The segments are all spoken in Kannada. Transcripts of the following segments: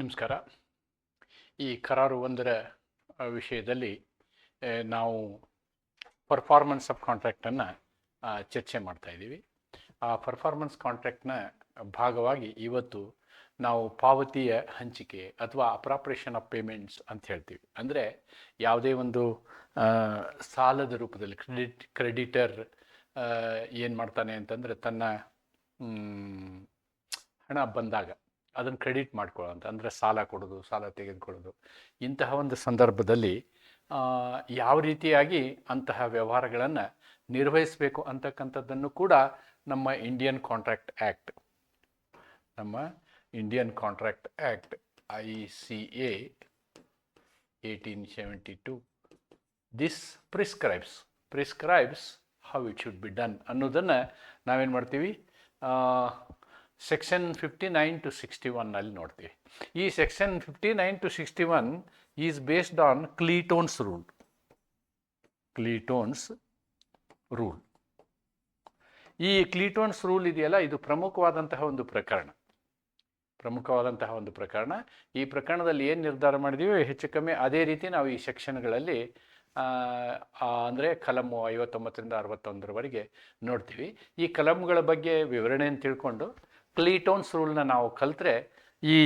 ನಮಸ್ಕಾರ. ಈ ಕರಾರು ಒಂದರ ವಿಷಯದಲ್ಲಿ ನಾವು ಪರ್ಫಾರ್ಮೆನ್ಸ್ ಆಫ್ ಕಾಂಟ್ರಾಕ್ಟನ್ನು ಚರ್ಚೆ ಮಾಡ್ತಾಯಿದ್ದೀವಿ ಆ ಪರ್ಫಾರ್ಮೆನ್ಸ್ ಕಾಂಟ್ರಾಕ್ಟ್ನ ಭಾಗವಾಗಿ ಇವತ್ತು ನಾವು ಪಾವತಿಯ ಹಂಚಿಕೆ ಅಥವಾ ಅಪ್ರಾಪ್ರೇಷನ್ ಆಫ್ ಪೇಮೆಂಟ್ಸ್ ಅಂತ ಹೇಳ್ತೀವಿ. ಅಂದರೆ ಯಾವುದೇ ಒಂದು ಸಾಲದ ರೂಪದಲ್ಲಿ ಕ್ರೆಡಿಟ್, ಕ್ರೆಡಿಟರ್ ಏನು ಮಾಡ್ತಾನೆ ಅಂತಂದರೆ ತನ್ನ ಹಣ ಬಂದಾಗ ಅದನ್ನು ಕ್ರೆಡಿಟ್ ಮಾಡ್ಕೊಳ್ಳೋಂಥ ಅಂದರೆ ಸಾಲ ಕೊಡೋದು, ಸಾಲ ತೆಗೆದುಕೊಳ್ಳೋದು. ಇಂತಹ ಒಂದು ಸಂದರ್ಭದಲ್ಲಿ ಯಾವ ರೀತಿಯಾಗಿ ಅಂತಹ ವ್ಯವಹಾರಗಳನ್ನು ನಿರ್ವಹಿಸಬೇಕು ಅಂತಕ್ಕಂಥದ್ದನ್ನು ಕೂಡ ನಮ್ಮ ಇಂಡಿಯನ್ ಕಾಂಟ್ರಾಕ್ಟ್ ಆ್ಯಕ್ಟ್ ನಮ್ಮ Indian contract act I C A eighteen seventy two this prescribes prescribes how it should be done ಅನ್ನೋದನ್ನು ನಾವೇನು ಮಾಡ್ತೀವಿ? Section fifty nine to sixty ಒನ್ನಲ್ಲಿ ನೋಡ್ತೀವಿ. ಈ section fifty nine to sixty one is based on Clayton's rule Clayton's rule ಈ ಕ್ಲೀಟೋನ್ಸ್ ರೂಲ್ ಇದೆಯಲ್ಲ, ಇದು ಪ್ರಮುಖವಾದಂತಹ ಒಂದು ಪ್ರಕರಣ. ಪ್ರಮುಖವಾದಂತಹ ಒಂದು ಪ್ರಕರಣ. ಈ ಪ್ರಕರಣದಲ್ಲಿ ಏನು ನಿರ್ಧಾರ ಮಾಡಿದೀವಿ, ಹೆಚ್ಚು ಕಮ್ಮಿ ಅದೇ ರೀತಿ ನಾವು ಈ ಸೆಕ್ಷನ್ಗಳಲ್ಲಿ ಅಂದರೆ ಕಲಮು ಐವತ್ತೊಂಬತ್ತರಿಂದ ಅರವತ್ತೊಂದರವರೆಗೆ ನೋಡ್ತೀವಿ. ಈ ಕಲಮ್ಗಳ ಬಗ್ಗೆ ವಿವರಣೆಯನ್ನು ತಿಳ್ಕೊಂಡು ಕ್ಲೀಟೋನ್ಸ್ ರೂಲ್ನ ನಾವು ಕಲಿತರೆ ಈ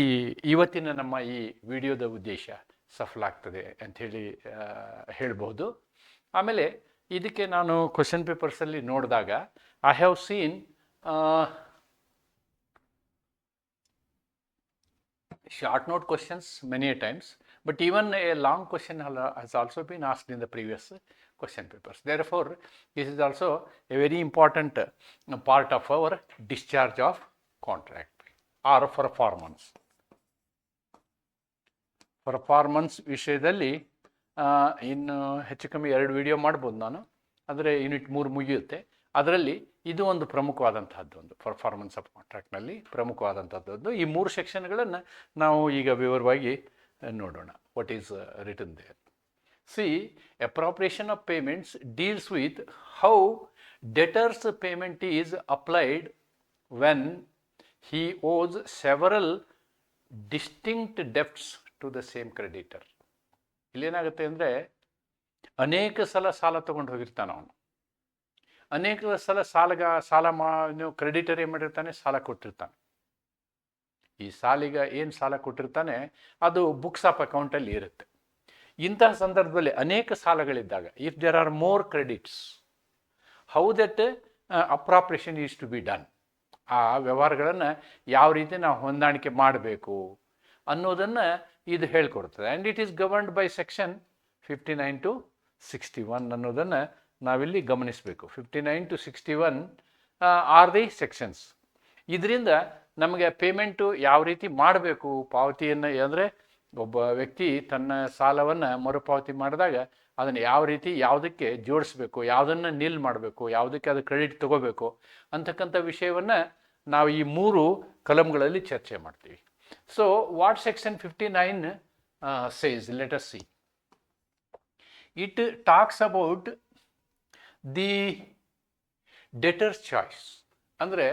ಇವತ್ತಿನ ನಮ್ಮ ಈ ವಿಡಿಯೋದ ಉದ್ದೇಶ ಸಫಲ ಆಗ್ತದೆ ಅಂಥೇಳಿ ಹೇಳ್ಬೋದು. ಆಮೇಲೆ ಇದಕ್ಕೆ ನಾನು ಕ್ವಶನ್ ಪೇಪರ್ಸಲ್ಲಿ ನೋಡಿದಾಗ I have seen short note questions many times but even a long question ಅಲ್ಲ has also been asked in the previous question papers therefore this is also a very important part of our discharge of contract or performance. Performance ವಿಷಯದಲ್ಲಿ ಇನ್ನು ಹೆಚ್ಚು ಕಮ್ಮಿ ಎರಡು ವಿಡಿಯೋ ಮಾಡ್ಬೋದು ನಾನು. ಆದರೆ ಯೂನಿಟ್ ಮೂರು ಮುಗಿಯುತ್ತೆ. ಅದರಲ್ಲಿ ಇದು ಒಂದು ಪ್ರಮುಖವಾದಂತಹದ್ದು ಒಂದು ಪರ್ಫಾರ್ಮೆನ್ಸ್ ಆಫ್ ಕಾಂಟ್ರಾಕ್ಟ್ನಲ್ಲಿ ಪ್ರಮುಖವಾದಂಥದ್ದು ಈ ಮೂರು ಸೆಕ್ಷನ್ಗಳನ್ನು ನಾವು ಈಗ ವಿವರವಾಗಿ ನೋಡೋಣ. What is written there see appropriation of payments deals with how debtor's payment is applied when he owes several distinct debts to the same creditor. ಇಲ್ಲೇನಾಗುತ್ತೆ ಅಂದರೆ ಅನೇಕ ಸಲ ಸಾಲ ತಗೊಂಡು ಹೋಗಿರ್ತಾನೆ ಅವನು. ಅನೇಕ ಸಲ ಸಾಲಗ, ಸಾಲ ಮಾ ಕ್ರೆಡಿಟರ್ ಏನು ಮಾಡಿರ್ತಾನೆ? ಸಾಲ ಕೊಟ್ಟಿರ್ತಾನೆ. ಈ ಸಾಲಿಗ ಏನು ಸಾಲ ಕೊಟ್ಟಿರ್ತಾನೆ? ಅದು ಬುಕ್ಸ್ ಆಫ್ ಅಕೌಂಟಲ್ಲಿ ಇರುತ್ತೆ. ಇಂತಹ ಸಂದರ್ಭದಲ್ಲಿ ಅನೇಕ ಸಾಲಗಳಿದ್ದಾಗ if there are more credits how that appropriation is to be done ಆ ವ್ಯವಹಾರಗಳನ್ನು ಯಾವ ರೀತಿ ನಾವು ಹೊಂದಾಣಿಕೆ ಮಾಡಬೇಕು ಅನ್ನೋದನ್ನು ಇದು ಹೇಳ್ಕೊಡ್ತದೆ. And it is governed by section fifty nine to sixty one ಅನ್ನೋದನ್ನು ನಾವಿಲ್ಲಿ ಗಮನಿಸಬೇಕು. Fifty nine to sixty one are the sections ಇದರಿಂದ ನಮಗೆ ಪೇಮೆಂಟು ಯಾವ ರೀತಿ ಮಾಡಬೇಕು ಪಾವತಿಯನ್ನು ಅಂದರೆ ಒಬ್ಬ ವ್ಯಕ್ತಿ ತನ್ನ ಸಾಲವನ್ನು ಮರುಪಾವತಿ ಮಾಡಿದಾಗ ಅದನ್ನು ಯಾವ ರೀತಿ ಯಾವುದಕ್ಕೆ ಜೋಡಿಸ್ಬೇಕು, ಯಾವುದನ್ನು ನಿಲ್ ಮಾಡಬೇಕು, ಯಾವುದಕ್ಕೆ ಅದು ಕ್ರೆಡಿಟ್ ತಗೋಬೇಕು ಅಂತಕ್ಕಂಥ ವಿಷಯವನ್ನು ನಾವು ಈ ಮೂರು ಕಲಂಗಳಲ್ಲಿ ಚರ್ಚೆ ಮಾಡ್ತೀವಿ. So what section fifty nine says letter C it talks about the debtor's choice ಅಂದರೆ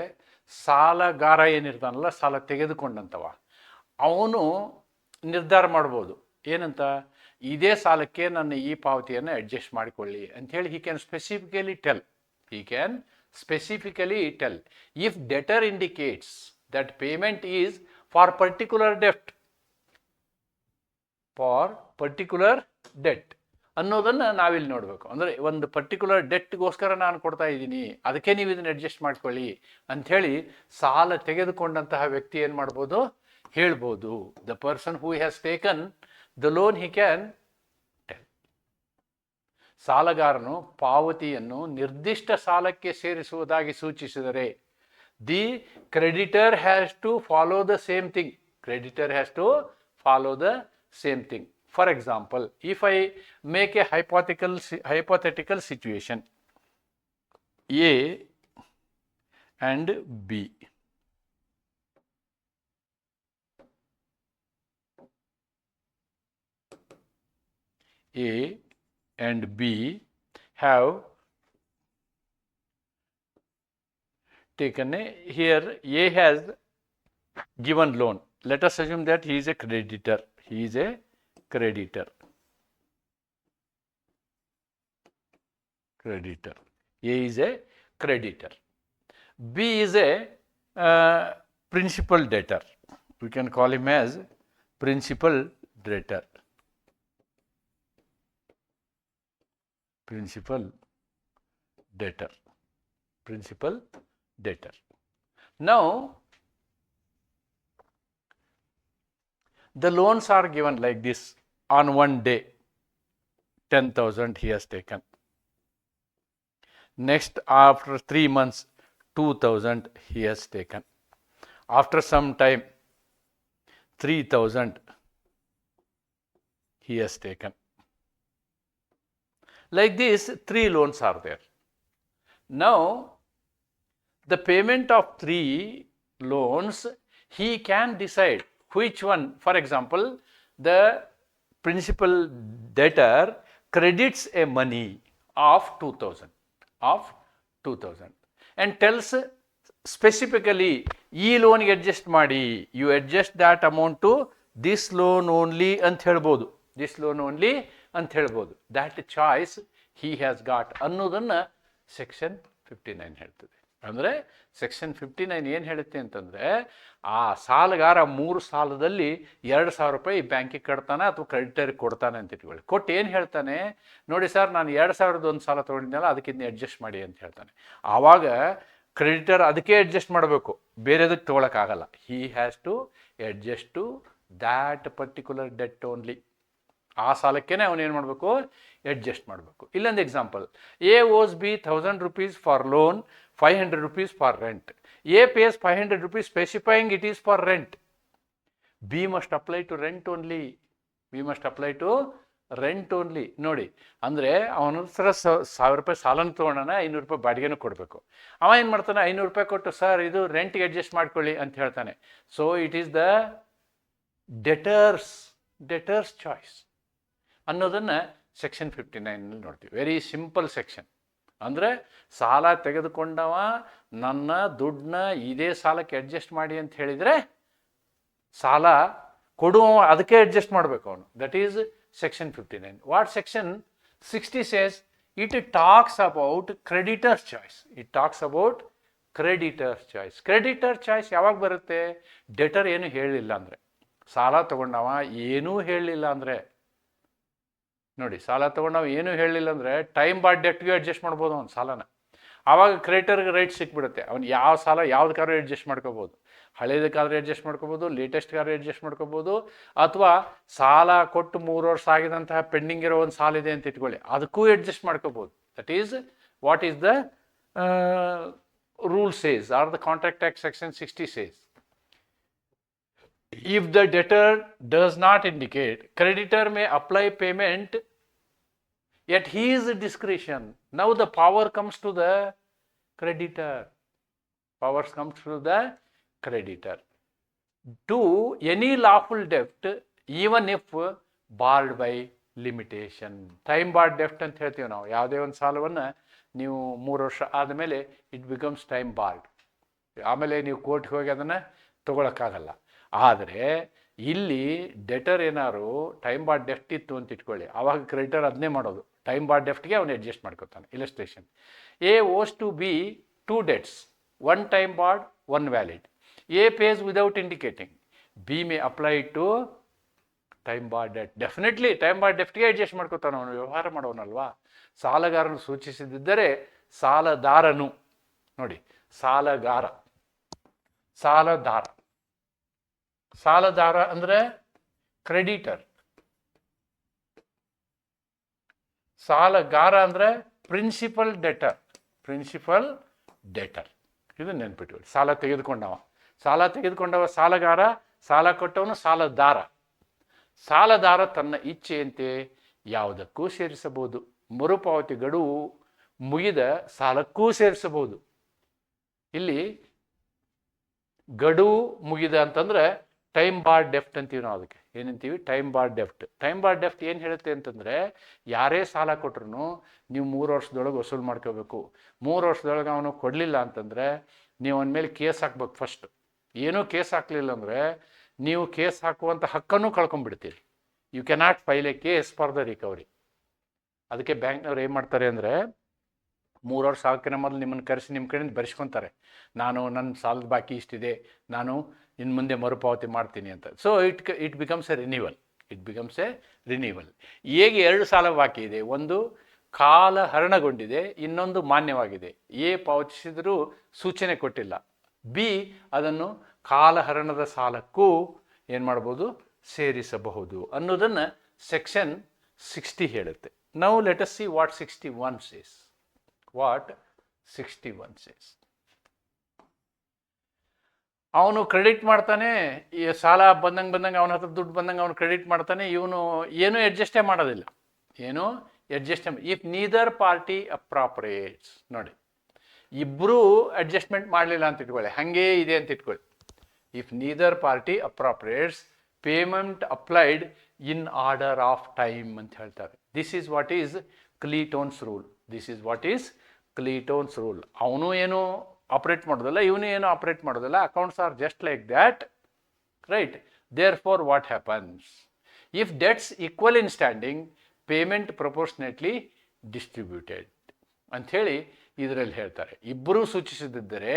ಸಾಲಗಾರ ಏನಿರ್ತಾನಲ್ಲ, ಸಾಲ ತೆಗೆದುಕೊಂಡಂತವ. ಅವನು ನಿರ್ಧಾರ ಮಾಡ್ಬೋದು. ಏನಂತ? ಇದೇ ಸಾಲಕ್ಕೆ ನನ್ನ ಈ ಪಾವತಿಯನ್ನು ಅಡ್ಜಸ್ಟ್ ಮಾಡಿಕೊಳ್ಳಿ ಅಂಥೇಳಿ he can specifically tell he can specifically tell if debtor indicates that payment is for particular deft for particular debt ಅನ್ನೋದನ್ನು ನಾವಿಲ್ಲಿ ನೋಡಬೇಕು. ಅಂದರೆ ಒಂದು ಪರ್ಟಿಕ್ಯುಲರ್ ಡೆಟ್ಗೋಸ್ಕರ ನಾನು ಕೊಡ್ತಾ ಇದ್ದೀನಿ, ಅದಕ್ಕೆ ನೀವು ಇದನ್ನು ಅಡ್ಜಸ್ಟ್ ಮಾಡ್ಕೊಳ್ಳಿ ಅಂಥೇಳಿ ಸಾಲ ತೆಗೆದುಕೊಂಡಂತಹ ವ್ಯಕ್ತಿ ಏನು ಮಾಡ್ಬೋದು? ಹೇಳ್ಬೋದು. The person who has taken the loan he can ಸಾಲಗಾರನು ಪಾವತಿಯನ್ನು ನಿರ್ದಿಷ್ಟ ಸಾಲಕ್ಕೆ ಸೇರಿಸುವುದಾಗಿ ಸೂಚಿಸಿದರೆ, the creditor has to follow the same thing. Creditor has to follow the same thing. For example, if I make a hypothetical hypothetical situation A and B A and B have taken a here A has given loan let us assume that he is a creditor. He is a creditor. Creditor. A is a creditor. B is a uh, principal debtor. We can call him as principal debtor. Principal debtor. Principal debtor. Now, the loans are given like this on one day 10000 he has taken next after 3 months 2000 he has taken after some time 3000 he has taken like this three loans are there now the payment of three loans he can decide which one for example the principal debtor credits a money of 2000 of 2000 and tells specifically ಈ ಲೋನ್ಗೆ ಅಡ್ಜಸ್ಟ್ ಮಾಡಿ you adjust that amount to this loan only ಅಂತ ಹೇಳ್ಬೋದು ದಿಸ್ ಲೋನ್ ಓನ್ಲಿ ಅಂತ ಹೇಳ್ಬೋದು. That choice he has got ಅನ್ನೋದನ್ನು ಸೆಕ್ಷನ್ ಫಿಫ್ಟಿ ನೈನ್ ಹೇಳ್ತದೆ. ಅಂದರೆ ಸೆಕ್ಷನ್ ಫಿಫ್ಟಿ ನೈನ್ ಏನು ಹೇಳುತ್ತೆ ಅಂತಂದರೆ, ಆ ಸಾಲಗಾರ ಮೂರು ಸಾಲದಲ್ಲಿ ಎರಡು ಸಾವಿರ ರೂಪಾಯಿ ಬ್ಯಾಂಕಿಗೆ ಕಟ್ತಾನೆ ಅಥವಾ ಕ್ರೆಡಿಟರಿಗೆ ಕೊಡ್ತಾನೆ ಅಂತ ಇಟ್ಕೊಳ್ಳಿ. ಕೊಟ್ಟು ಏನು ಹೇಳ್ತಾನೆ? ನೋಡಿ ಸರ್, ನಾನು ಎರಡು ಸಾವಿರದ ಒಂದು ಸಾಲ ತೊಗೊಂಡಿದ್ದೆನಲ್ಲ ಅದಕ್ಕಿಂತ ಅಡ್ಜಸ್ಟ್ ಮಾಡಿ ಅಂತ ಹೇಳ್ತಾನೆ. ಆವಾಗ ಕ್ರೆಡಿಟರ್ ಅದಕ್ಕೆ ಅಡ್ಜಸ್ಟ್ ಮಾಡಬೇಕು. ಬೇರೆದಕ್ಕೆ ತೊಗೊಳಕ್ಕಾಗಲ್ಲ. He has to adjust to that particular debt only ಆ ಸಾಲಕ್ಕೇ ಏನು ಮಾಡಬೇಕು? ಅಡ್ಜಸ್ಟ್ ಮಾಡಬೇಕು. ಇಲ್ಲೊಂದು example A owes B thousand rupees for loan five hundred rupees for rent A pays five hundred rupees specifying it is for rent B must apply to rent only B must apply to rent only ನೋಡಿ, ಅಂದರೆ ಅವನ ಹತ್ರ ಸಾವಿರ ರೂಪಾಯಿ ಸಾಲನ ತೊಗೊಂಡಾನ ಐನೂರು ರೂಪಾಯಿ ಬಾಡಿಗೆನೂ ಕೊಡಬೇಕು. ಅವ ಏನು ಮಾಡ್ತಾನೆ? ಐನೂರು ರೂಪಾಯಿ ಕೊಟ್ಟು, ಸರ್, ಇದು ರೆಂಟ್ಗೆ ಅಡ್ಜಸ್ಟ್ ಮಾಡ್ಕೊಳ್ಳಿ ಅಂತ ಹೇಳ್ತಾನೆ. So it is the debtor's debtor's choice ಅನ್ನೋದನ್ನು ಸೆಕ್ಷನ್ ಫಿಫ್ಟಿ ನೈನಲ್ಲಿ ನೋಡ್ತೀವಿ. ವೆರಿ ಸಿಂಪಲ್ ಸೆಕ್ಷನ್ ಅಂದರೆ ಸಾಲ ತೆಗೆದುಕೊಂಡವ ನನ್ನ ದುಡ್ಡನ್ನ ಇದೇ ಸಾಲಕ್ಕೆ ಅಡ್ಜಸ್ಟ್ ಮಾಡಿ ಅಂತ ಹೇಳಿದರೆ ಸಾಲ ಕೊಡುವ ಅದಕ್ಕೆ ಅಡ್ಜಸ್ಟ್ ಮಾಡಬೇಕು ಅವನು. That is section fifty nine what section sixty says it talks about creditor's choice it talks about creditor's choice creditor choice ಯಾವಾಗ ಬರುತ್ತೆ? ಡೆಟರ್ ಏನು ಹೇಳಿಲ್ಲ ಅಂದರೆ. ಸಾಲ ತಗೊಂಡವ ಏನೂ ಹೇಳಲಿಲ್ಲ ಅಂದರೆ. ನೋಡಿ, ಸಾಲ ತೊಗೊಂಡವ ಏನೂ ಹೇಳಿಲ್ಲ ಅಂದರೆ ಟೈಮ್ ಬಾ ಡೆಟ್ಗೆ ಅಡ್ಜಸ್ಟ್ ಮಾಡ್ಬೋದು ಅವ್ನು ಸಾಲನ. ಆವಾಗ ಕ್ರೆಡಿಟರ್ಗೆ ರೈಟ್ ಸಿಕ್ಬಿಡುತ್ತೆ. ಅವ್ನು ಯಾವ ಸಾಲ ಯಾವ್ದಕ್ಕಾದ್ರೂ ಅಡ್ಜಸ್ಟ್ ಮಾಡ್ಕೋಬೋದು? ಹಳೇದಕ್ಕಾದ್ರೂ ಅಡ್ಜಸ್ಟ್ ಮಾಡ್ಕೋಬೋದು ಲೇಟೆಸ್ಟ್ಗಾದ್ರೂ ಅಡ್ಜಸ್ಟ್ ಮಾಡ್ಕೋಬೋದು, ಅಥವಾ ಸಾಲ ಕೊಟ್ಟು ಮೂರು ವರ್ಷ ಆಗಿದಂತಹ ಪೆಂಡಿಂಗ್ ಇರೋ ಒಂದು ಸಾಲ ಇದೆ ಅಂತ ಇಟ್ಕೊಳ್ಳಿ. ಅದಕ್ಕೂ ಅಡ್ಜಸ್ಟ್ ಮಾಡ್ಕೋಬೋದು. That is what is the rule says or the contract act section sixty says if the debtor does not indicate creditor may apply payment at his discretion now the power comes to the creditor powers comes to the creditor to any lawful debt even if barred by limitation time barred deft ಅಂತ ಹೇಳ್ತೀವಿ ನಾವು ಯಾವುದೇ ಒಂದು ಸಾಲವನ್ನು ನೀವು ಮೂರು ವರ್ಷ ಆದಮೇಲೆ ಇಟ್ ಬಿಕಮ್ಸ್ ಟೈಮ್ ಬಾರ್ಡ್ ಆಮೇಲೆ ನೀವು ಕೋರ್ಟ್ಗೆ ಹೋಗಿ ಅದನ್ನು ತೊಗೊಳಕ್ಕಾಗಲ್ಲ ಆದರೆ ಇಲ್ಲಿ ಡೆಟರ್ ಏನಾದ್ರು ಟೈಮ್ ಬಾರ್ ಡೆಫ್ಟ್ ಇತ್ತು ಅಂತ ಇಟ್ಕೊಳ್ಳಿ. ಆವಾಗ ಕ್ರೆಡಿಟರ್ ಅದನ್ನೇ ಮಾಡೋದು. ಟೈಮ್ ಬಾರ್ ಡೆಫ್ಟ್ಗೆ ಅವನು adjust ಮಾಡ್ಕೊತಾನೆ. Illustration A owes to B two debts one time barred one valid A pays without indicating B may apply to time bar debt definitely time bar ಡೆಫ್ಟ್ಗೆ adjust ಮಾಡ್ಕೊತಾನೆ ಅವನು. ವ್ಯವಹಾರ ಮಾಡೋನಲ್ವಾ? ಸಾಲಗಾರನು ಸೂಚಿಸಿದ್ದರೆ ಸಾಲದಾರನು. ನೋಡಿ, ಸಾಲಗಾರ. ಸಾಲದಾರ. ಸಾಲದಾರ ಅಂದರೆ ಕ್ರೆಡಿಟರ್. ಸಾಲಗಾರ ಅಂದರೆ ಪ್ರಿನ್ಸಿಪಲ್ ಡೆಟರ್. Principal debtor. ಇದು ನೆನ್ಪಿಟ್ಕೊಳ್ಳಿ ಸಾಲ ತೆಗೆದುಕೊಂಡವ. ಸಾಲ ತೆಗೆದುಕೊಂಡವ ಸಾಲಗಾರ, ಸಾಲ ಕೊಟ್ಟವನು ಸಾಲದಾರ. ಸಾಲದಾರ ತನ್ನ ಇಚ್ಛೆಯಂತೆ ಯಾವುದಕ್ಕೂ ಸೇರಿಸಬಹುದು. ಮರುಪಾವತಿ ಗಡುವು ಮುಗಿದ ಸಾಲಕ್ಕೂ ಸೇರಿಸಬಹುದು. ಇಲ್ಲಿ ಗಡುವು ಮುಗಿದ ಅಂತಂದ್ರೆ ಟೈಮ್ ಬಾರ್ ಡೆಫ್ಟ್ ಅಂತೀವಿ ನಾವು ಅದಕ್ಕೆ. ಏನಂತೀವಿ time bar deft time bar deft ಏನು ಹೇಳುತ್ತೆ ಅಂತಂದರೆ, ಯಾರೇ ಸಾಲ ಕೊಟ್ರು ನೀವು ಮೂರು ವರ್ಷದೊಳಗೆ ವಸೂಲು ಮಾಡ್ಕೋಬೇಕು. ಮೂರು ವರ್ಷದೊಳಗೆ ಅವನು ಕೊಡಲಿಲ್ಲ ಅಂತಂದರೆ, ನೀವು ಅವನ ಮೇಲೆ ಕೇಸ್ ಹಾಕ್ಬೇಕು ಫಸ್ಟ್ ಏನೂ ಕೇಸ್ ಹಾಕಲಿಲ್ಲ ಅಂದರೆ, ನೀವು ಕೇಸ್ ಹಾಕುವಂಥ ಹಕ್ಕನ್ನು ಕಳ್ಕೊಂಡ್ಬಿಡ್ತೀರಿ. You cannot file a case for the recovery ಅದಕ್ಕೆ ಬ್ಯಾಂಕ್ನವ್ರು ಏನು ಮಾಡ್ತಾರೆ ಅಂದರೆ, ಮೂರು ವರ್ಷ ಸಾಲಕ್ಕಿನ ಮೊದಲು ನಿಮ್ಮನ್ನು ಕರೆಸಿ ನಿಮ್ಮ ಕಡೆಯಿಂದ ಬರೆಸ್ಕೊತಾರೆ. ನಾನು ನನ್ನ ಸಾಲದ ಬಾಕಿ ಇಷ್ಟಿದೆ. ನಾನು ಇನ್ನು ಮುಂದೆ ಮರುಪಾವತಿ ಮಾಡ್ತೀನಿ ಅಂತ. So it it becomes a renewal it becomes a renewal ಹೇಗೆ ಎರಡು ಸಾಲ ಬಾಕಿ ಇದೆ? ಒಂದು ಕಾಲ ಹರಣಗೊಂಡಿದೆ, ಇನ್ನೊಂದು ಮಾನ್ಯವಾಗಿದೆ. ಎ ಪಾವತಿಸಿದರೂ ಸೂಚನೆ ಕೊಟ್ಟಿಲ್ಲ. ಬಿ ಅದನ್ನು ಕಾಲಹರಣದ ಸಾಲಕ್ಕೂ ಏನು ಮಾಡ್ಬೋದು? ಸೇರಿಸಬಹುದು ಅನ್ನೋದನ್ನು ಸೆಕ್ಷನ್ ಸಿಕ್ಸ್ಟಿ ಹೇಳುತ್ತೆ. ನಾವು let's see what sixty one says what sixty one says ಅವನು ಕ್ರೆಡಿಟ್ ಮಾಡ್ತಾನೆ, ಈ ಸಾಲ ಬಂದಂಗೆ ಬಂದಂಗೆ ಅವನ ಹತ್ರ ದುಡ್ಡು ಬಂದಂಗೆ ಅವನು ಕ್ರೆಡಿಟ್ ಮಾಡ್ತಾನೆ, ಇವನು ಏನೂ ಅಡ್ಜಸ್ಟೇ ಮಾಡೋದಿಲ್ಲ. ಏನು ಅಡ್ಜಸ್ಟೇ ಇಫ್ ನೀದರ್ ಪಾರ್ಟಿ ಅಪ್ರಾಪ್ರಿಯೇಟ್ಸ್ ನೋಡಿ. ಇಬ್ಬರೂ ಅಡ್ಜಸ್ಟ್ಮೆಂಟ್ ಮಾಡಲಿಲ್ಲ ಅಂತ ಇಟ್ಕೊಳ್ಳಿ, ಹಾಗೇ ಇದೆ ಅಂತ ಇಟ್ಕೊಳ್ಳಿ. If neither party appropriates payment applied in order of time ಅಂತ ಹೇಳ್ತಾರೆ. This is what is Clayton's rule this is what is Clayton's rule ಅವನು ಏನು ಆಪ್ರೇಟ್ ಮಾಡೋದಲ್ಲ ಇವನು ಏನು ಆಪ್ರೇಟ್ ಮಾಡೋದಲ್ಲ accounts are just like that right there for what happens if debts equal in standing payment proportionately distributed ಅಂಥೇಳಿ ಇದರಲ್ಲಿ ಹೇಳ್ತಾರೆ. ಇಬ್ಬರೂ ಸೂಚಿಸದಿದ್ದರೆ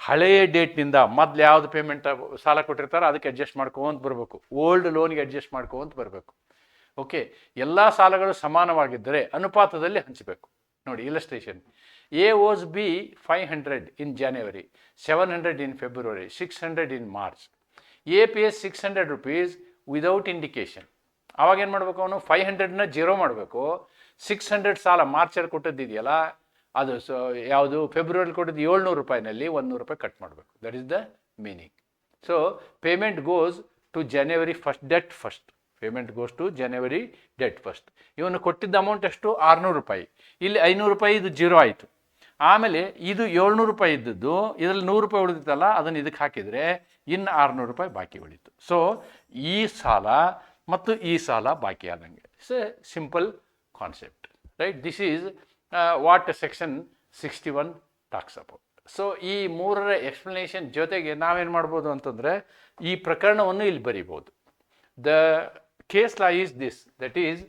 ಹಳೆಯ ಡೇಟ್ನಿಂದ ಮೊದಲು ಯಾವುದು ಪೇಮೆಂಟ್ ಸಾಲ ಕೊಟ್ಟಿರ್ತಾರೋ ಅದಕ್ಕೆ ಅಡ್ಜಸ್ಟ್ ಮಾಡ್ಕೊಂತ ಬರಬೇಕು. ಓಲ್ಡ್ ಲೋನ್ಗೆ ಅಡ್ಜಸ್ಟ್ ಮಾಡ್ಕೊಂತ ಬರಬೇಕು. ಓಕೆ ಎಲ್ಲ ಸಾಲಗಳು ಸಮಾನವಾಗಿದ್ದರೆ ಅನುಪಾತದಲ್ಲಿ ಹಂಚಬೇಕು. ನೋಡಿ illustration A owes B five hundred in January seven hundred in February six hundred in March A P S six hundred rupees without indication ಅವಾಗ ಮಾಡಬೇಕು ಅವನು? ಫೈವ್ ಹಂಡ್ರೆಡ್ನ ಜೀರೋ ಮಾಡಬೇಕು. ಸಿಕ್ಸ್ ಹಂಡ್ರೆಡ್ ಸಾಲ ಮಾರ್ಚಲ್ಲಿ ಕೊಟ್ಟದ್ದಿದೆಯಲ್ಲ, ಅದು ಸೊ, ಯಾವುದು? ಫೆಬ್ರವರಿ ಕೊಟ್ಟಿದ್ದು ಏಳ್ನೂರು ರೂಪಾಯಿನಲ್ಲಿ ಒಂದು ನೂರು ರೂಪಾಯಿ ಕಟ್ ಮಾಡಬೇಕು. That is the meaning so payment goes to January first debt first payment goes to January debt first ಇವನು ಕೊಟ್ಟಿದ್ದ ಅಮೌಂಟ್ ಎಷ್ಟು? ಆರುನೂರು ರೂಪಾಯಿ. ಇಲ್ಲಿ ಐನೂರು ರೂಪಾಯಿ ಇದು ಜೀರೋ ಆಯಿತು. ಆಮೇಲೆ ಇದು ಏಳ್ನೂರು ರೂಪಾಯಿ ಇದ್ದದ್ದು, ಇದರಲ್ಲಿ ನೂರು ರೂಪಾಯಿ ಉಳಿದಿತ್ತಲ್ಲ, ಅದನ್ನು ಇದಕ್ಕೆ ಹಾಕಿದರೆ ಇನ್ನು ಆರುನೂರು ರೂಪಾಯಿ ಬಾಕಿ ಉಳಿತು. ಸೊ ಈ ಸಾಲ ಮತ್ತು ಈ ಸಾಲ ಬಾಕಿ ಆದಂಗೆ. It's a simple concept right this is what section sixty one talks about so ಈ ಮೂರರ ಎಕ್ಸ್ಪ್ಲನೇಷನ್ ಜೊತೆಗೆ ನಾವೇನು ಮಾಡ್ಬೋದು ಅಂತಂದರೆ, ಈ ಪ್ರಕರಣವನ್ನು ಇಲ್ಲಿ ಬರಿಬೋದು. The case law is this that is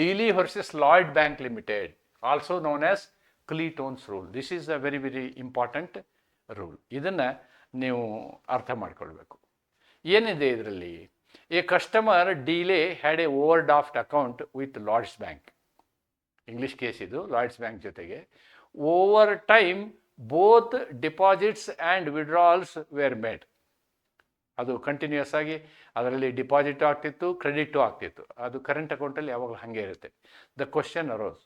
Deeley versus Lloyd bank limited also known as Clayton's rule. This is a very very important rule. ಇದನ್ನು ನೀವು ಅರ್ಥ ಮಾಡಿಕೊಳ್ಬೇಕು. ಏನಿದೆ ಇದರಲ್ಲಿ? A customer Deeley had a overdraft account with Lords bank English case ಇದು ಲಾರ್ಡ್ಸ್ ಬ್ಯಾಂಕ್ ಜೊತೆಗೆ. Over time both deposits and withdrawals were made ಅದು ಕಂಟಿನ್ಯೂಸ್ ಆಗಿ ಅದರಲ್ಲಿ ಡಿಪಾಸಿಟು ಆಗ್ತಿತ್ತು ಕ್ರೆಡಿಟು ಆಗ್ತಿತ್ತು. ಅದು ಕರೆಂಟ್ ಅಕೌಂಟಲ್ಲಿ ಯಾವಾಗಲೂ ಹಾಗೆ ಇರುತ್ತೆ. The question arose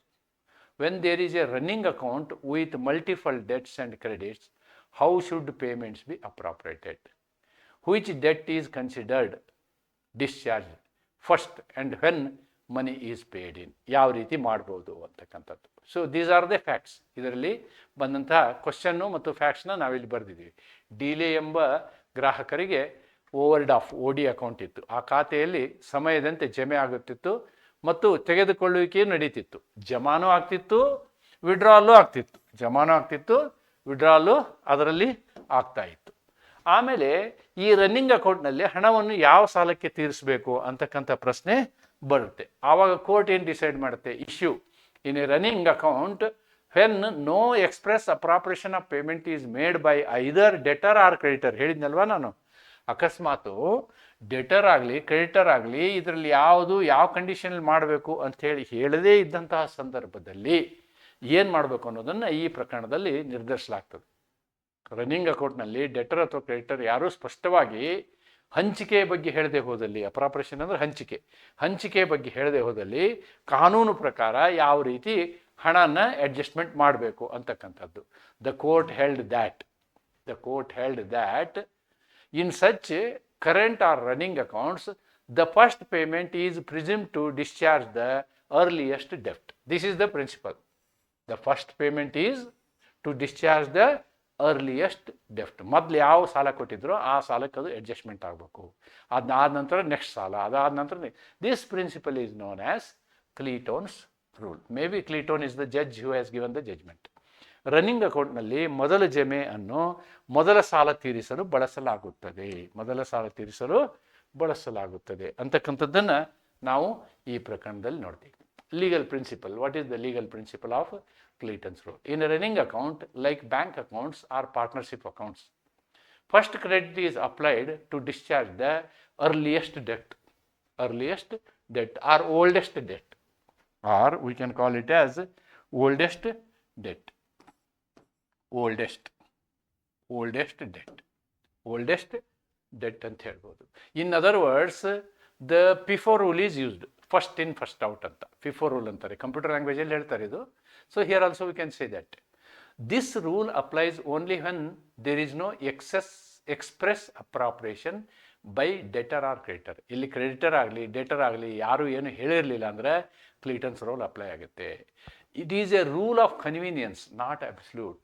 when there is a running account with multiple debts and credits how should payments be appropriated which debt is considered discharged first and when money is paid in ಯಾವ ರೀತಿ ಮಾಡ್ಬೋದು ಅಂತಕ್ಕಂಥದ್ದು. So these are the facts ಇದರಲ್ಲಿ ಬಂದಂತಹ ಕ್ವಶನ್ನು ಮತ್ತು ಫ್ಯಾಕ್ಟ್ಸ್ನ ನಾವಿಲ್ಲಿ ಬರೆದಿದ್ದೀವಿ. ಡಿಲೇ ಎಂಬ ಗ್ರಾಹಕರಿಗೆ overdraft O D account ಇತ್ತು. ಆ ಖಾತೆಯಲ್ಲಿ ಸಮಯದಂತೆ ಜಮೆ ಆಗುತ್ತಿತ್ತು. ಮತ್ತು ತೆಗೆದುಕೊಳ್ಳುವಿಕೆ ನಡೀತಿತ್ತು. ಜಮಾನು ಆಗ್ತಿತ್ತು ವಿಡ್ರಾಲು ಆಗ್ತಿತ್ತು. ಜಮಾನು ಆಗ್ತಿತ್ತು ವಿಡ್ರಾಲು ಅದರಲ್ಲಿ ಆಗ್ತಾ ಇತ್ತು. ಆಮೇಲೆ ಈ ರನ್ನಿಂಗ್ ಅಕೌಂಟ್ನಲ್ಲಿ ಹಣವನ್ನು ಯಾವ ಸಾಲಕ್ಕೆ ತೀರಿಸಬೇಕು ಅಂತಕ್ಕಂಥ ಪ್ರಶ್ನೆ ಬರುತ್ತೆ. ಆವಾಗ ಕೋರ್ಟ್ ಏನು ಡಿಸೈಡ್ ಮಾಡುತ್ತೆ? Issue in a running account when no express appropriation of payment is made by either debtor or creditor ಹೇಳಿದ್ನಲ್ವಾ ನಾನು? ಅಕಸ್ಮಾತು ಡೆಟರ್ ಆಗಲಿ ಕ್ರೆಡಿಟರ್ ಆಗಲಿ, ಇದರಲ್ಲಿ ಯಾವುದು, ಯಾವ ಕಂಡೀಷನಲ್ಲಿ ಮಾಡಬೇಕು ಅಂಥೇಳಿ ಹೇಳದೇ ಇದ್ದಂತಹ ಸಂದರ್ಭದಲ್ಲಿ ಏನು ಮಾಡಬೇಕು ಅನ್ನೋದನ್ನು ಈ ಪ್ರಕರಣದಲ್ಲಿ ನಿರ್ಧರಿಸಲಾಗ್ತದೆ. ರನ್ನಿಂಗ್ ಅಕೌಂಟ್ನಲ್ಲಿ ಡೆಟರ್ ಅಥವಾ ಕ್ರೆಡಿಟರ್ ಯಾರೂ ಸ್ಪಷ್ಟವಾಗಿ ಹಂಚಿಕೆ ಬಗ್ಗೆ ಹೇಳದೆ ಹೋದಲ್ಲಿ ಅಪ್ರಾಪರೇಷನ್ ಅಂದರೆ ಹಂಚಿಕೆ ಹಂಚಿಕೆ ಬಗ್ಗೆ ಹೇಳದೆ ಹೋದಲ್ಲಿ ಕಾನೂನು ಪ್ರಕಾರ ಯಾವ ರೀತಿ ಹಣನ ಅಡ್ಜಸ್ಟ್ಮೆಂಟ್ ಮಾಡಬೇಕು ಅಂತಕ್ಕಂಥದ್ದು. The court held that the court held that in such current R running accounts the first payment is ಪ್ರಿಸಿಮ್ to discharge the earliest deft this is the principal the first payment is to discharge the earliest deft ಮೊದಲು ಯಾವ ಸಾಲ ಕೊಟ್ಟಿದ್ರೋ ಆ ಸಾಲಕ್ಕೆ ಅದು ಅಡ್ಜಸ್ಟ್ಮೆಂಟ್ ಆಗಬೇಕು. ಅದನ್ನ ಆದ ನಂತರ ನೆಕ್ಸ್ಟ್ ಸಾಲ ಅದಾದ ನಂತರ this principle is known as Clayton's rule may be Clayton is the judge who has given the judgement running ಅಕೌಂಟ್ನಲ್ಲಿ ಮೊದಲ ಜಮೆ ಅನ್ನು ಮೊದಲ ಸಾಲ ತೀರಿಸಲು ಬಳಸಲಾಗುತ್ತದೆ. ಮೊದಲ ಸಾಲ ತೀರಿಸಲು ಬಳಸಲಾಗುತ್ತದೆ. ಅಂತಕ್ಕಂಥದ್ದನ್ನು ನಾವು ಈ ಪ್ರಕರಣದಲ್ಲಿ ನೋಡ್ತೀವಿ. Legal principle what is the legal principle of Clayton's rule in running account like bank accounts or partnership accounts first credit is applied to discharge the earliest debt earliest debt or oldest debt or we can call it as oldest debt oldest oldest debt oldest debt ಅಂತ ಹೇಳ್ಬೋದು. In other words the FIFO rule is used first in first out ಅಂತ. ಪಿಫೋ ರೂಲ್ ಅಂತಾರೆ. ಕಂಪ್ಯೂಟರ್ ಲ್ಯಾಂಗ್ವೇಜಲ್ಲಿ ಹೇಳ್ತಾರೆ ಇದು. So here also we can say that this rule applies only when there is no excess express appropriation by debtor or creditor ಇಲ್ಲಿ ಕ್ರೆಡಿಟರ್ ಆಗಲಿ ಡೆಟರ್ ಆಗಲಿ, ಯಾರು ಏನು ಹೇಳಿರಲಿಲ್ಲ ಅಂದರೆ ಕ್ಲೀಟನ್ಸ್ ರೂಲ್ ಅಪ್ಲೈ ಆಗುತ್ತೆ. It is a rule of convenience not absolute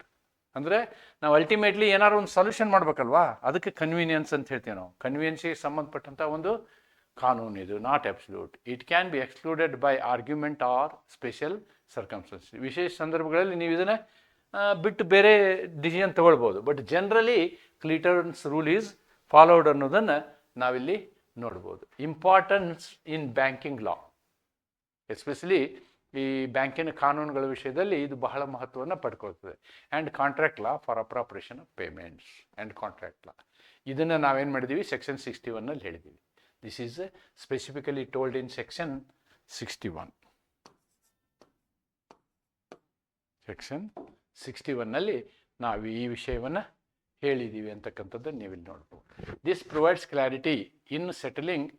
ಅಂದರೆ ನಾವು ಅಲ್ಟಿಮೇಟ್ಲಿ ಏನಾದ್ರು ಒಂದು ಸೊಲ್ಯೂಷನ್ ಮಾಡ್ಬೇಕಲ್ವಾ? ಅದಕ್ಕೆ ಕನ್ವೀನಿಯನ್ಸ್ ಅಂತ ಹೇಳ್ತೀವಿ ನಾವು. ಕನ್ವೀನಿಯನ್ಸಿಗೆ ಸಂಬಂಧಪಟ್ಟಂಥ ಒಂದು ಕಾನೂನು ಇದು not absolute it can be excluded by argument or special circumstances ವಿಶೇಷ ಸಂದರ್ಭಗಳಲ್ಲಿ ನೀವು ಇದನ್ನು ಬಿಟ್ಟು ಬೇರೆ ಡಿಸಿಷನ್ ತಗೊಳ್ಬೋದು. But generally Clayton's rule is followed ಅನ್ನೋದನ್ನು ನಾವಿಲ್ಲಿ ನೋಡ್ಬೋದು. Importance in banking law especially ಈ ಬ್ಯಾಂಕಿನ ಕಾನೂನುಗಳ ವಿಷಯದಲ್ಲಿ ಇದು ಬಹಳ ಮಹತ್ವವನ್ನು ಪಡ್ಕೊಳ್ತದೆ. And contract law for appropriation of payments and contract law ಇದನ್ನು ನಾವೇನು ಮಾಡಿದ್ದೀವಿ ಸೆಕ್ಷನ್ ಸಿಕ್ಸ್ಟಿ ಒನ್ನಲ್ಲಿ ಹೇಳಿದ್ದೀವಿ this is specifically told in section sixty one section sixty ಒನ್ನಲ್ಲಿ ನಾವು ಈ ವಿಷಯವನ್ನು ಹೇಳಿದ್ದೀವಿ ಅಂತಕ್ಕಂಥದ್ದನ್ನು ನೀವು ಇಲ್ಲಿ ನೋಡ್ಬೋದು. This provides clarity in settling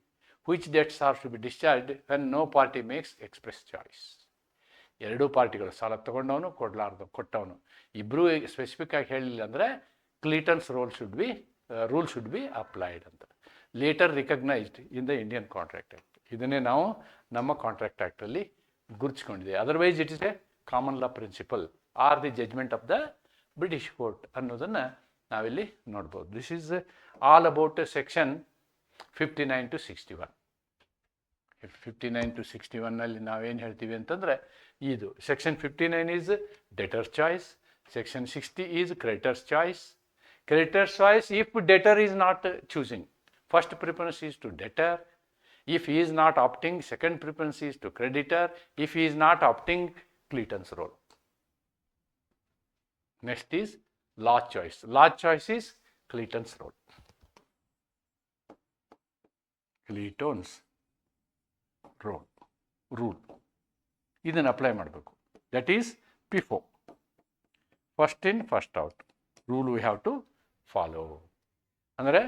which debts are to be discharge when no party makes express choice ಎರಡೂ ಪಾರ್ಟಿಗಳು ಸಾಲ ತಗೊಂಡವನು, ಕೊಡಲಾರ್ದು, ಕೊಟ್ಟವನು. ಇಬ್ಬರೂ ಸ್ಪೆಸಿಫಿಕ್ ಆಗಿ ಹೇಳಿಲ್ಲ ಅಂದರೆ Clayton's role should be rule should be applied ಅಂತ. Later recognised in the Indian contract act ಇದನ್ನೇ ನಾವು ನಮ್ಮ ಕಾಂಟ್ರಾಕ್ಟ್ ಆ್ಯಕ್ಟಲ್ಲಿ ಗುರುತಿಸ್ಕೊಂಡಿದೆ otherwise it is a common law principle or the judgement of the British court ಅನ್ನೋದನ್ನು ನಾವಿಲ್ಲಿ ನೋಡ್ಬೋದು. This is all about section fifty nine to sixty one fifty nine to sixty ಒನ್ನಲ್ಲಿ ನಾವೇನು ಹೇಳ್ತೀವಿ ಅಂತಂದರೆ ಇದು section fifty nine is debtor choice section sixty is creditor's choice creditor's choice if debtor is not choosing first preference is to debtor if he is not opting second preference is to creditor if he is not opting cleaton's role next is law choice law choice is cleaton's role cleaton's rule ಇದನ್ನು ಅಪ್ಲೈ ಮಾಡಬೇಕು. That is FIFO first in first out rule we have to follow ಅಂದರೆ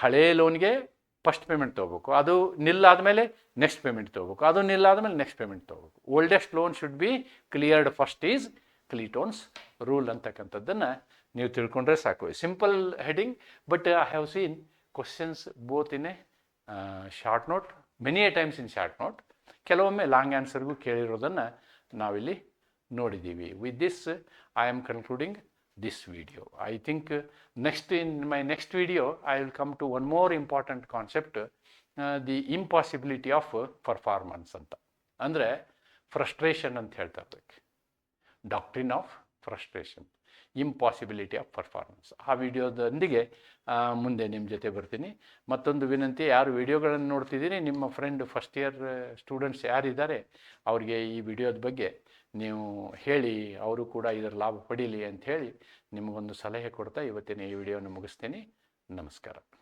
ಹಳೇ ಲೋನ್ಗೆ ಫಸ್ಟ್ ಪೇಮೆಂಟ್ ತೊಗೋಬೇಕು. ಅದು ನಿಲ್ಲಾದಮೇಲೆ ನೆಕ್ಸ್ಟ್ ಪೇಮೆಂಟ್ ತೊಗೋಬೇಕು. ಅದು ನಿಲ್ಲಾದಮೇಲೆ ನೆಕ್ಸ್ಟ್ ಪೇಮೆಂಟ್ ತೊಗೋಬೇಕು. Oldest loan should be cleared first is Clayton's rule ಅಂತಕ್ಕಂಥದ್ದನ್ನು ನೀವು ತಿಳ್ಕೊಂಡ್ರೆ ಸಾಕು. Simple heading but I have seen questions both in a short note many a times in short note ಕೆಲವೊಮ್ಮೆ ಲಾಂಗ್ ಆನ್ಸರ್ಗೂ ಕೇಳಿರೋದನ್ನು ನಾವಿಲ್ಲಿ ನೋಡಿದ್ದೀವಿ with this I am concluding this video. I think uh, next in my next video, I will come to one more important concept, uh, the impossibility of uh, performance ಅಂತ ಅಂದರೆ ಫ್ರಸ್ಟ್ರೇಷನ್ ಅಂತ ಹೇಳ್ತಾ ಇರ್ಬೇಕು doctrine of frustration impossibility of performance ಆ ವಿಡಿಯೋದೊಂದಿಗೆ ಮುಂದೆ ನಿಮ್ಮ ಜೊತೆ ಬರ್ತೀನಿ. ಮತ್ತೊಂದು ವಿನಂತಿ, ಯಾರು ವಿಡಿಯೋಗಳನ್ನು ನೋಡ್ತಿದ್ದೀರಿ ನಿಮ್ಮ ಫ್ರೆಂಡ್ ಫಸ್ಟ್ ಇಯರ್ ಸ್ಟೂಡೆಂಟ್ಸ್ ಯಾರಿದ್ದಾರೆ, ಅವ್ರಿಗೆ ಈ ವಿಡಿಯೋದ ಬಗ್ಗೆ ನೀವು ಹೇಳಿ, ಅವರು ಕೂಡ ಇದರ ಲಾಭ ಪಡೀಲಿ ಅಂತ ಹೇಳಿ ನಿಮಗೊಂದು ಸಲಹೆ ಕೊಡ್ತಾ ಇವತ್ತಿನ ಈ ವಿಡಿಯೋನ ಮುಗಿಸ್ತೀನಿ. ನಮಸ್ಕಾರ.